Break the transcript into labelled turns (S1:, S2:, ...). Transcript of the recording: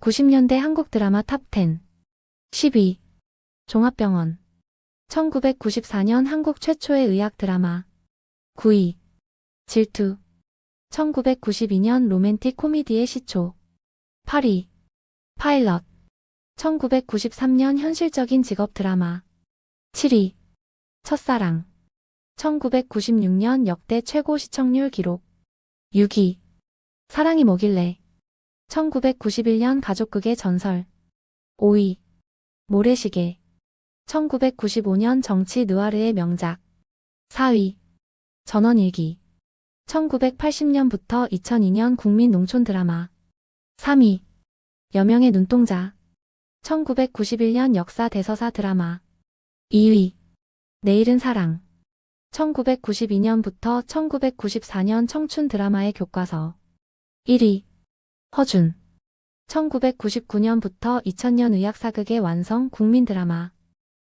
S1: 90년대 한국 드라마 탑10 10위 종합병원. 1994년 한국 최초의 의학 드라마. 9위 질투. 1992년 로맨틱 코미디의 시초. 8위 파일럿. 1993년 현실적인 직업 드라마. 7위 첫사랑. 1996년 역대 최고 시청률 기록. 6위 사랑이 뭐길래 1991년 가족극의 전설. 5위. 모래시계. 1995년 정치 느와르의 명작. 4위. 전원일기. 1980년부터 2002년 국민 농촌 드라마. 3위. 여명의 눈동자. 1991년 역사 대서사 드라마. 2위. 내일은 사랑. 1992년부터 1994년 청춘 드라마의 교과서. 1위 허준. 1999년부터 2000년 의학사극의 완성 국민 드라마